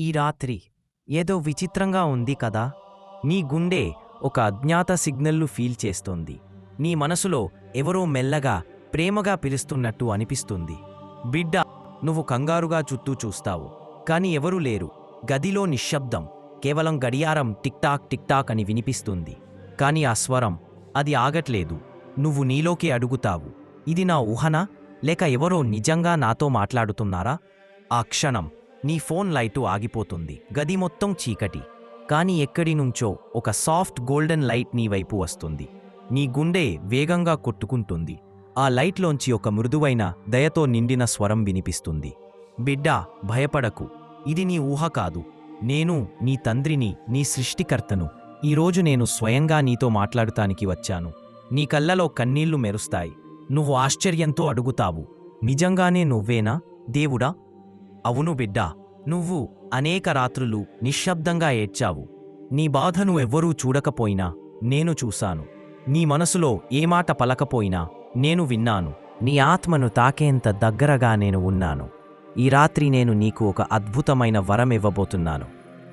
ఈ రాత్రి ఏదో విచిత్రంగా ఉంది కదా. నీ గుండె ఒక అజ్ఞాత సిగ్నల్లు ఫీల్ చేస్తోంది. నీ మనసులో ఎవరో మెల్లగా ప్రేమగా పిలుస్తున్నట్టు అనిపిస్తుంది. బిడ్డ నువ్వు కంగారుగా చుట్టూ చూస్తావు. కాని ఎవరూ లేరు. గదిలో నిశ్శబ్దం కేవలం గడియారం టిక్టాక్ టిక్టాక్ అని వినిపిస్తుంది. కాని ఆ స్వరం అది ఆగట్లేదు. నువ్వు నీలోకి అడుగుతావు. ఇది నా ఊహనా? లేక ఎవరో నిజంగా నాతో మాట్లాడుతున్నారా? ఆ క్షణం నీ ఫోన్ లైటు ఆగిపోతుంది. గది మొత్తం చీకటి. కాని ఎక్కడి నుంచో ఒక సాఫ్ట్ గోల్డెన్ లైట్ నీ వైపు వస్తుంది. నీ గుండె వేగంగా కొట్టుకుంటుంది. ఆ లైట్లోంచి ఒక మృదువైన దయతో నిండిన స్వరం వినిపిస్తుంది. బిడ్డా భయపడకు. ఇది నీ ఊహ కాదు. నేను నీ తండ్రిని నీ సృష్టికర్తను. ఈరోజు నేను స్వయంగా నీతో మాట్లాడుతానికి వచ్చాను. నీ కళ్ళలో కన్నీళ్ళు మెరుస్తాయి. నువ్వు ఆశ్చర్యంతో అడుగుతావు. నిజంగానే నువ్వేనా? దేవుడా? అవును బిడ్డా. నువ్వు అనేక రాత్రులు నిశ్శబ్దంగా ఏడ్చావు. నీ బాధను ఎవ్వరూ చూడకపోయినా నేను చూశాను. నీ మనసులో ఏమాట పలకపోయినా నేను విన్నాను. నీ ఆత్మను తాకేంత దగ్గరగా నేను ఉన్నాను. ఈ రాత్రి నేను నీకు ఒక అద్భుతమైన వరం ఇవ్వబోతున్నాను.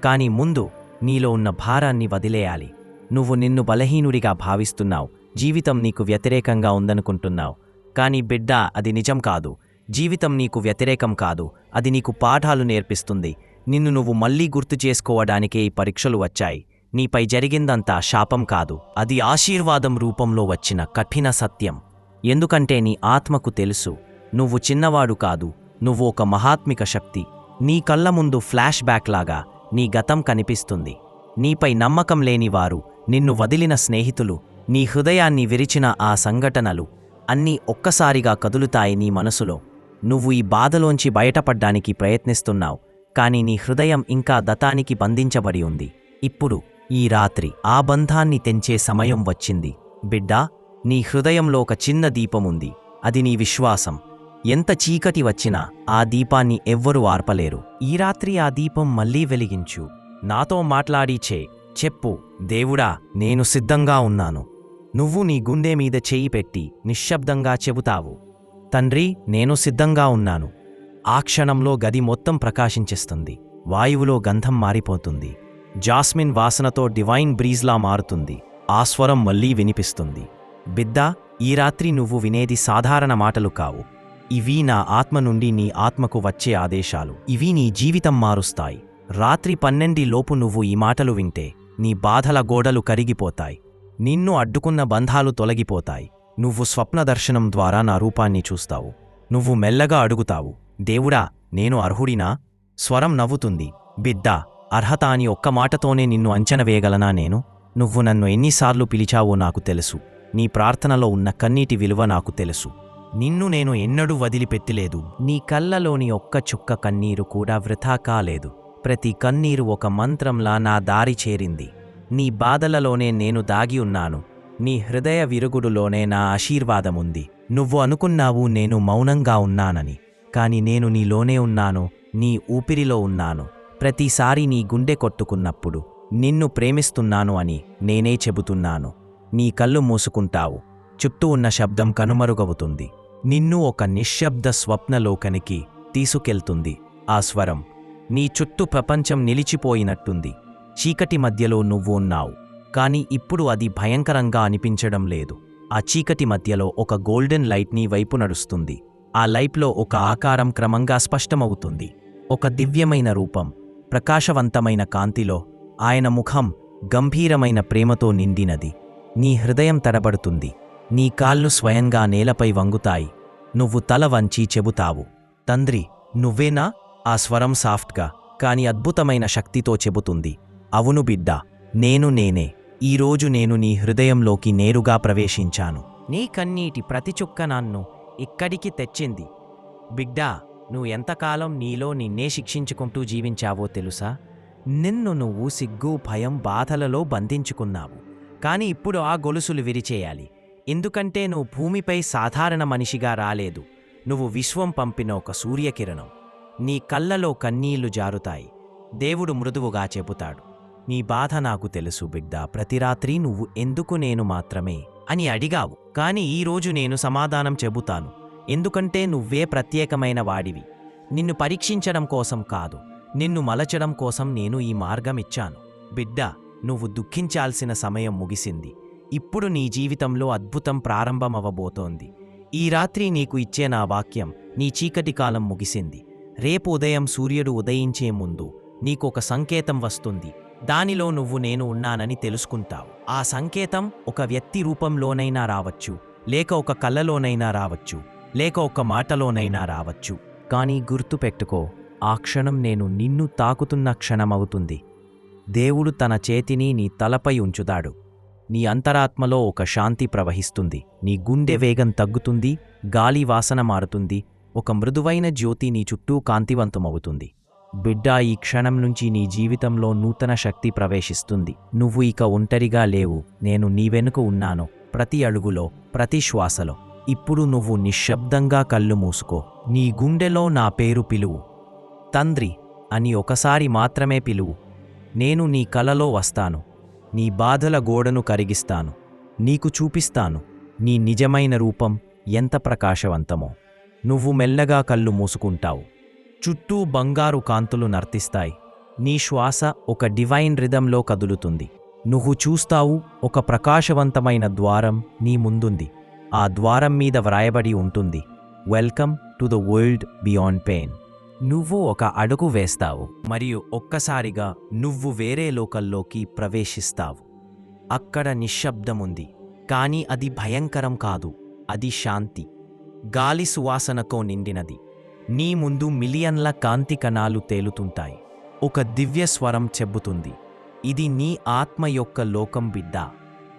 కాని ముందు నీలో ఉన్న భారాన్ని వదిలేయాలి. నువ్వు నిన్ను బలహీనుడిగా భావిస్తున్నావు. జీవితం నీకు వ్యతిరేకంగా ఉందనుకుంటున్నావు. కాని బిడ్డ అది నిజం కాదు. జీవితం నీకు వ్యతిరేకం కాదు అది నీకు పాఠాలు నేర్పిస్తుంది. నిన్ను నువ్వు మళ్ళీ గుర్తు చేసుకోవడానికే ఈ పరీక్షలు వచ్చాయి. నీపై జరిగిందంతా శాపం కాదు అది ఆశీర్వాదం రూపంలో వచ్చిన కఠిన సత్యం. ఎందుకంటే నీ ఆత్మకు తెలుసు నువ్వు చిన్నవాడు కాదు నువ్వు ఒక మహాత్మిక శక్తి. నీ కళ్ళ ముందు ఫ్లాష్ బ్యాక్ లాగా నీ గతం కనిపిస్తుంది. నీపై నమ్మకం లేనివారు నిన్ను వదిలిన స్నేహితులు నీ హృదయాన్ని విరిచిన ఆ సంఘటనలు అన్నీ ఒక్కసారిగా కదులుతాయి నీ మనసులో. నువ్వు ఈ బాధలోంచి బయటపడ్డానికి ప్రయత్నిస్తున్నావు కానీ నీ హృదయం ఇంకా దతానికి బంధించబడి ఉంది. ఇప్పుడు ఈ రాత్రి ఆ బంధాన్ని తెంచే సమయం వచ్చింది. బిడ్డా నీ హృదయంలో ఒక చిన్న దీపముంది అది నీ విశ్వాసం. ఎంత చీకటి వచ్చినా ఆ దీపాన్ని ఎవ్వరూ ఆర్పలేరు. ఈ రాత్రి ఆ దీపం మళ్ళీ వెలిగించు. నాతో మాట్లాడిచే చెప్పు దేవుడా నేను సిద్ధంగా ఉన్నాను. నువ్వు నీ గుండె మీద చేయి పెట్టి నిశ్శబ్దంగా చెబుతావు. తండ్రి నేను సిద్ధంగా ఉన్నాను. ఆ క్షణంలో గది మొత్తం ప్రకాశించేస్తుంది. వాయువులో గంధం మారిపోతుంది. జాస్మిన్ వాసనతో డివైన్ బ్రీజ్లా మారుతుంది. ఆ స్వరం మళ్ళీ వినిపిస్తుంది. బిద్దా ఈ రాత్రి నువ్వు వినేది సాధారణ మాటలు కావు. ఇవి నా ఆత్మ నుండి నీ ఆత్మకు వచ్చే ఆదేశాలు. ఇవి నీ జీవితం మారుస్తాయి. రాత్రి పన్నెండి లోపు నువ్వు ఈ మాటలు వింటే నీ బాధల గోడలు కరిగిపోతాయి. నిన్ను అడ్డుకున్న బంధాలు తొలగిపోతాయి. నువ్వు స్వప్న దర్శనం ద్వారా నా రూపాన్ని చూస్తావు. నువ్వు మెల్లగా అడుగుతావు దేవుడా నేను అర్హుడినా? స్వరం నవ్వుతుంది. బిడ్డా అర్హత అని ఒక్క మాటతోనే నిన్ను అంచన వేయగలనా నేను? నువ్వు నన్ను ఎన్నిసార్లు పిలిచావో నాకు తెలుసు. నీ ప్రార్థనలో ఉన్న కన్నీటి విలువ నాకు తెలుసు. నిన్ను నేను ఎన్నడూ వదిలిపెట్టలేదు. నీ కళ్ళలోని ఒక్క చుక్క కన్నీరు కూడా వృథా కాలేదు. ప్రతి కన్నీరు ఒక మంత్రంలా నా దారి చేరింది. నీ బాధలలోనే నేను దాగి ఉన్నాను. నీ హృదయ విరుగుడులోనే నా ఆశీర్వాదముంది. నువ్వు అనుకున్నావు నేను మౌనంగా ఉన్నానని కాని నేను నీలోనే ఉన్నాను నీ ఊపిరిలో ఉన్నాను. ప్రతిసారి నీ గుండె కొట్టుకున్నప్పుడు నిన్ను ప్రేమిస్తున్నాను అని నేనే చెబుతున్నాను. నీ కళ్ళు మూసుకుంటావు. చుట్టూ ఉన్న శబ్దం కనుమరుగవుతుంది. నిన్ను ఒక నిశ్శబ్ద స్వప్నలోకనికి తీసుకెళ్తుంది. ఆ స్వరం నీ చుట్టూ ప్రపంచం నిలిచిపోయినట్టుంది. చీకటి మధ్యలో నువ్వు ఉన్నావు. కాని ఇప్పుడు అది భయంకరంగా అనిపించడం లేదు. ఆ చీకటి మధ్యలో ఒక గోల్డెన్ లైట్ని వైపు నడుస్తుంది. ఆ లైట్లో ఒక ఆకారం క్రమంగా స్పష్టమవుతుంది. ఒక దివ్యమైన రూపం ప్రకాశవంతమైన కాంతిలో ఆయన ముఖం గంభీరమైన ప్రేమతో నిండినది. నీ హృదయం తడబడుతుంది. నీ కాళ్ళు స్వయంగా నేలపై వంగుతాయి. నువ్వు తల వంచి చెబుతావు. తండ్రి నువ్వేనా? ఆ స్వరం సాఫ్ట్గా కాని అద్భుతమైన శక్తితో చెబుతుంది. అవును బిడ్డా నేను నేనే. ఈరోజు నేను నీ హృదయంలోకి నేరుగా ప్రవేశించాను. నీ కన్నీటి ప్రతి చుక్క నన్ను ఇక్కడికి తెచ్చింది. బిడ్డా నువ్వు ఎంతకాలం నీలో నిన్నే శిక్షించుకుంటూ జీవించావో తెలుసా? నిన్ను నువ్వు సిగ్గు భయం బాధలలో బంధించుకున్నావు. కాని ఇప్పుడు ఆ గొలుసులు విరిచేయాలి. ఎందుకంటే నువ్వు భూమిపై సాధారణ మనిషిగా రాలేదు. నువ్వు విశ్వం పంపిన ఒక సూర్యకిరణం. నీ కళ్ళలో కన్నీళ్ళు జారుతాయి. దేవుడు మృదువుగా చెబుతాడు. నీ బాధ నాకు తెలుసు బిడ్డా. ప్రతి రాత్రి నువ్వు ఎందుకు నేను మాత్రమే అని అడిగావు. కాని ఈరోజు నేను సమాధానం చెబుతాను. ఎందుకంటే నువ్వే ప్రత్యేకమైన వాడివి. నిన్ను పరీక్షించడం కోసం కాదు. నిన్ను మలచడం కోసం నేను ఈ మార్గం ఇచ్చాను బిడ్డ నువ్వు దుఃఖించాల్సిన సమయం ముగిసింది. ఇప్పుడు నీ జీవితంలో అద్భుతం ప్రారంభమవబోతోంది ఈ రాత్రి నీకు ఇచ్చే నా వాక్యం నీ చీకటి కాలం ముగిసింది. రేపు ఉదయం సూర్యుడు ఉదయించే ముందు నీకొక సంకేతం వస్తుంది. దానిలో నువ్వు నేను ఉన్నానని తెలుసుకుంటావు. ఆ సంకేతం ఒక వ్యక్తి రూపంలోనైనా రావచ్చు లేక ఒక కళ్ళలోనైనా రావచ్చు లేక ఒక మాటలోనైనా రావచ్చు. కానీ గుర్తుపెట్టుకో ఆ క్షణం నేను నిన్ను తాకుతున్న క్షణమవుతుంది. దేవుడు తన చేతిని నీ తలపై ఉంచుతాడు. నీ అంతరాత్మలో ఒక శాంతి ప్రవహిస్తుంది. నీ గుండె వేగం తగ్గుతుంది గాలి వాసన మారుతుంది ఒక మృదువైన జ్యోతి నీ చుట్టూ కాంతివంతమవుతుంది. బిడ్డ ఈ క్షణం నుంచి నీ జీవితంలో నూతన శక్తి ప్రవేశిస్తుంది. నువ్వు ఇక ఒంటరిగా లేవు. నేను నీ వెనుక ఉన్నాను. ప్రతి అడుగులో ప్రతి శ్వాసలో. ఇప్పుడు నువ్వు నిశ్శబ్దంగా కళ్ళు మూసుకో. నీ గుండెలో నా పేరు పిలువు. తండ్రి అని ఒకసారి మాత్రమే పిలువు. నేను నీ కలలో వస్తాను. నీ బాధల గోడను కరిగిస్తాను. నీకు చూపిస్తాను. నీ నిజమైన రూపం ఎంత ప్రకాశవంతమో. నువ్వు మెల్లగా కళ్ళు మూసుకుంటావు. చుట్టూ బంగారు కాంతులు నర్తిస్తాయి. నీ శ్వాస ఒక డివైన్ రిధంలో కదులుతుంది. నువ్వు చూస్తావు ఒక ప్రకాశవంతమైన ద్వారం నీ ముందుంది. ఆ ద్వారం మీద వ్రాయబడి ఉంటుంది. Welcome to the world beyond pain నువ్వు ఒక అడుగు వేస్తావు మరియు ఒక్కసారిగా నువ్వు వేరే లోకల్లోకి ప్రవేశిస్తావు. అక్కడ నిశ్శబ్దముంది కానీ అది భయంకరం కాదు అది శాంతి. గాలి సువాసనతో నిండినది. నీ ముందు మిలియన్ల కాంతి కణాలు తేలుతుంటాయి. ఒక దివ్య స్వరం చెబుతుంది. ఇది నీ ఆత్మ యొక్క లోకం బిడ్డ.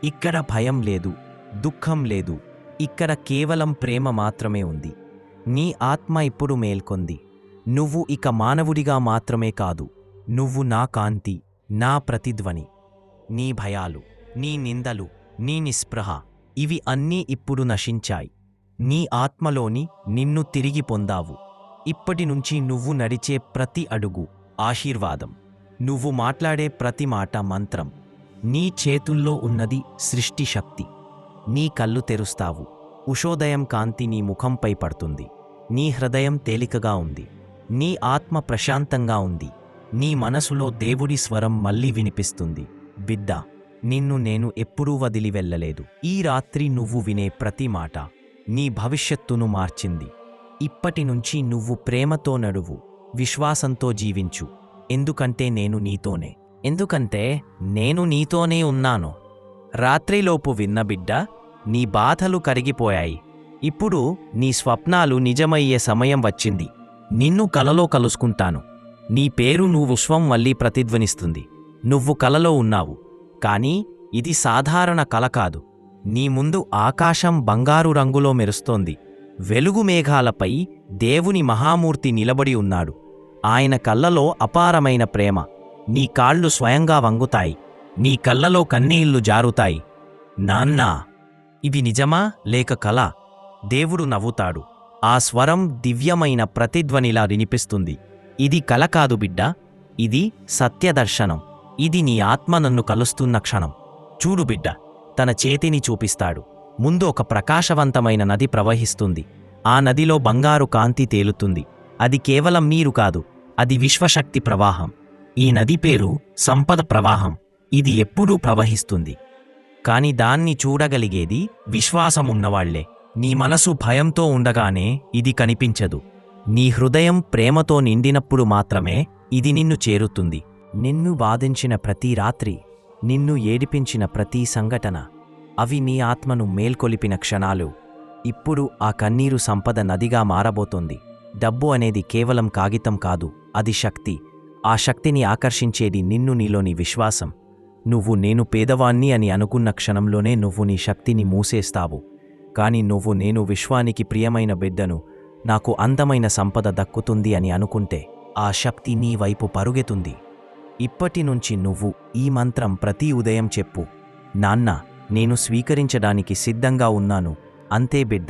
ఇక్కడ భయం లేదు దుఃఖం లేదు. ఇక్కడ కేవలం ప్రేమ మాత్రమే ఉంది. నీ ఆత్మ ఇప్పుడు మేల్కొంది. నువ్వు ఇక మానవుడిగా మాత్రమే కాదు. నువ్వు నా కాంతి నా ప్రతిధ్వని. నీ భయాలు నీ నిందలు నీ నిస్పృహ ఇవి అన్నీ ఇప్పుడు నశించాయి. నీ ఆత్మలోని నిన్ను తిరిగి పొందావు. ఇప్పటి నుంచి నువ్వు నడిచే ప్రతి అడుగు ఆశీర్వాదం. నువ్వు మాట్లాడే ప్రతి మాట మంత్రం. నీ చేతుల్లో ఉన్నది సృష్టి శక్తి. నీ కళ్ళు తెరుస్తావు. ఉషోదయం కాంతి నీ ముఖంపై పడుతుంది. నీ హృదయం తేలికగా ఉంది. నీ ఆత్మ ప్రశాంతంగా ఉంది. నీ మనసులో దేవుడి స్వరం మళ్ళీ వినిపిస్తుంది. బిడ్డ నిన్ను నేను ఎప్పుడూ వదిలి వెళ్ళలేదు. ఈ రాత్రి నువ్వు వినే ప్రతి మాట నీ భవిష్యత్తును మార్చింది. ఇప్పటి నుంచి నువ్వు ప్రేమతో నడువు విశ్వాసంతో జీవించు. ఎందుకంటే నేను నీతోనే. ఎందుకంటే నేను నీతోనే ఉన్నాను. రాత్రిలోపు విన్న బిడ్డ నీ బాధలు కరిగిపోయాయి. ఇప్పుడు నీ స్వప్నాలు నిజమయ్యే సమయం వచ్చింది. నిన్ను కలలో కలుసుకుంటాను. నీ పేరు నువ్వు విశ్వం మళ్ళీ ప్రతిధ్వనిస్తుంది. నువ్వు కలలో ఉన్నావు. కానీ ఇది సాధారణ కల కాదు. నీ ముందు ఆకాశం బంగారు రంగులో మెరుస్తోంది. వెలుగు మేఘాలపై దేవుని మహామూర్తి నిలబడి ఉన్నాడు. ఆయన కళ్ళలో అపారమైన ప్రేమ. నీ కాళ్ళు స్వయంగా వంగుతాయి. నీ కళ్ళలో కన్నీళ్ళు జారుతాయి. నాన్నా! ఇవి నిజమా లేక కల? దేవుడు నవ్వుతాడు. ఆ స్వరం దివ్యమైన ప్రతిధ్వనిలా వినిపిస్తుంది. ఇది కల కాదు బిడ్డ. ఇది సత్యదర్శనం ఇది నీ ఆత్మ నన్ను కలుస్తున్న క్షణం. చూడు బిడ్డ! తన చేతిని చూపిస్తాడు. ముందు ఒక ప్రకాశవంతమైన నది ప్రవహిస్తుంది. ఆ నదిలో బంగారు కాంతి తేలుతుంది. అది కేవలం నీరు కాదు అది విశ్వశక్తి ప్రవాహం. ఈ నది పేరు సంపద ప్రవాహం. ఇది ఎప్పుడూ ప్రవహిస్తుంది. కాని దాన్ని చూడగలిగేది విశ్వాసమున్నవాళ్ళే. నీ మనసు భయంతో ఉండగానే ఇది కనిపించదు. నీ హృదయం ప్రేమతో నిండినప్పుడు మాత్రమే ఇది నిన్ను చేరుతుంది. నిన్ను బాధించిన ప్రతి రాత్రి నిన్ను ఏడిపించిన ప్రతి సంఘటన అవి నీ ఆత్మను మేల్కొలిపిన క్షణాలు. ఇప్పుడు ఆ కన్నీరు సంపద నదిగా మారబోతోంది. డబ్బు అనేది కేవలం కాగితం కాదు అది శక్తి. ఆ శక్తిని ఆకర్షించేది నిన్ను నీలోని విశ్వాసం. నువ్వు నేను పేదవాణ్ణి అని అనుకున్న క్షణంలోనే నువ్వు నీ శక్తిని మూసేస్తావు. కాని నువ్వు నేను విశ్వానికి ప్రియమైన బిడ్డను నాకు అందమైన సంపద దక్కుతుంది అని అనుకుంటే ఆ శక్తి నీ వైపు పరుగెతుంది ఇప్పటి నుంచి నువ్వు ఈ మంత్రం ప్రతి ఉదయం చెప్పు. నాన్నా నేను స్వీకరించడానికి సిద్ధంగా ఉన్నాను. అంతే బిడ్డ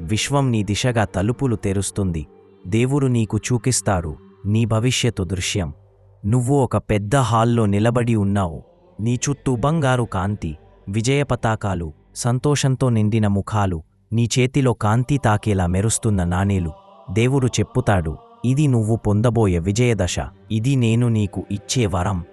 విశ్వం నీ దిశగా తలుపులు తెరుస్తుంది. దేవుడు నీకు చూకిస్తాడు నీ భవిష్యత్తు దృశ్యం. నువ్వు ఒక పెద్ద హాల్లో నిలబడి ఉన్నావు. నీ చుట్టూ బంగారు కాంతి విజయ పతాకాలు సంతోషంతో నిండిన ముఖాలు నీ చేతిలో కాంతి తాకేలా మెరుస్తున్న నాణేలు. దేవుడు చెప్పుతాడు ఇది నువ్వు పొందబోయే విజయదశ ఇది నేను నీకు ఇచ్చే వరం.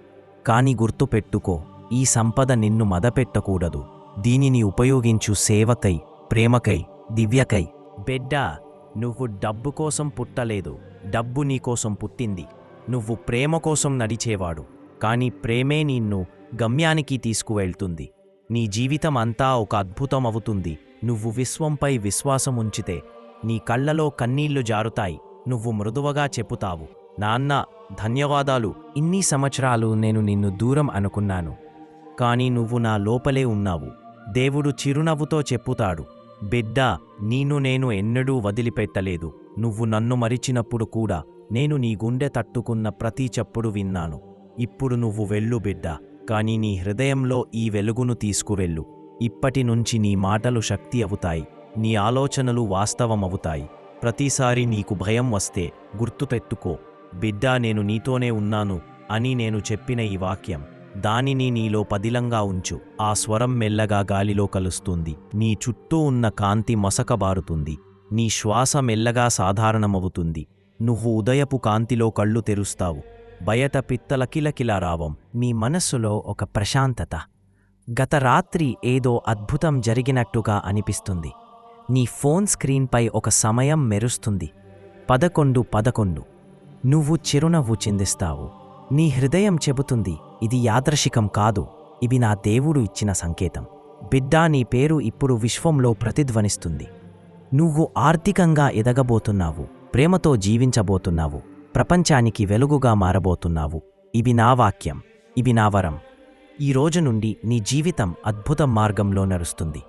కాని గుర్తుపెట్టుకో ఈ సంపద నిన్ను మదపెట్టకూడదు. దీనిని ఉపయోగించు సేవకై ప్రేమకై దివ్యకై. బిడ్డా నువ్వు డబ్బు కోసం పుట్టలేదు. డబ్బు నీకోసం పుట్టింది. నువ్వు ప్రేమ కోసం నడిచేవాడు. కానీ ప్రేమే నిన్ను గమ్యానికి తీసుకువెళ్తుంది. నీ జీవితం అంతా ఒక అద్భుతం అవుతుంది నువ్వు విశ్వంపై విశ్వాసం ఉంచితే నీ కళ్ళలో కన్నీళ్ళు జారుతాయి. నువ్వు మృదువగా చెప్పుతావు. నాన్న ధన్యవాదాలు. ఇన్ని సంవత్సరాలు నేను నిన్ను దూరం అనుకున్నాను. కాని నువ్వు నా లోపలే ఉన్నావు. దేవుడు చిరునవ్వుతో చెప్పుతాడు. బిడ్డా నీను నేను ఎన్నడూ వదిలిపెట్టలేదు. నువ్వు నన్ను మరిచినప్పుడు కూడా నేను నీ గుండె తట్టుకున్న ప్రతి చప్పుడు విన్నాను. ఇప్పుడు నువ్వు వెళ్ళు బిడ్డా కాని నీ హృదయంలో ఈ వెలుగును తీసుకువెళ్ళు. ఇప్పటి నుంచి నీ మాటలు శక్తి అవుతాయి. నీ ఆలోచనలు వాస్తవమవుతాయి. ప్రతిసారి నీకు భయం వస్తే గుర్తుపెట్టుకో. బిడ్డా నేను నీతోనే ఉన్నాను అని నేను చెప్పిన ఈ వాక్యం. దానిని నీలో పదిలంగా ఉంచు. ఆ స్వరం మెల్లగా గాలిలో కలుస్తుంది. నీ చుట్టూ ఉన్న కాంతి మసకబారుతుంది నీ శ్వాస మెల్లగా సాధారణమవుతుంది. నువ్వు ఉదయపు కాంతిలో కళ్ళు తెరుస్తావు. బయట పిత్తల కిలకిల రావం. మీ మనస్సులో ఒక ప్రశాంతత. గత రాత్రి ఏదో అద్భుతం జరిగినట్టుగా అనిపిస్తుంది. నీ ఫోన్ స్క్రీన్పై ఒక సమయం మెరుస్తుంది. పదకొండు పదకొండు. నువ్వు చిరునవ్వు చిందిస్తావు. నీ హృదయం చెబుతుంది ఇది యాదృశికం కాదు ఇవి నా దేవుడు ఇచ్చిన సంకేతం. బిడ్డా నీ పేరు ఇప్పుడు విశ్వంలో ప్రతిధ్వనిస్తుంది. నువ్వు ఆర్థికంగా ఎదగబోతున్నావు ప్రేమతో జీవించబోతున్నావు ప్రపంచానికి వెలుగుగా మారబోతున్నావు. ఇవి నా వాక్యం ఇవి నా వరం. ఈ రోజు నుండి నీ జీవితం అద్భుత మార్గంలో నడుస్తుంది.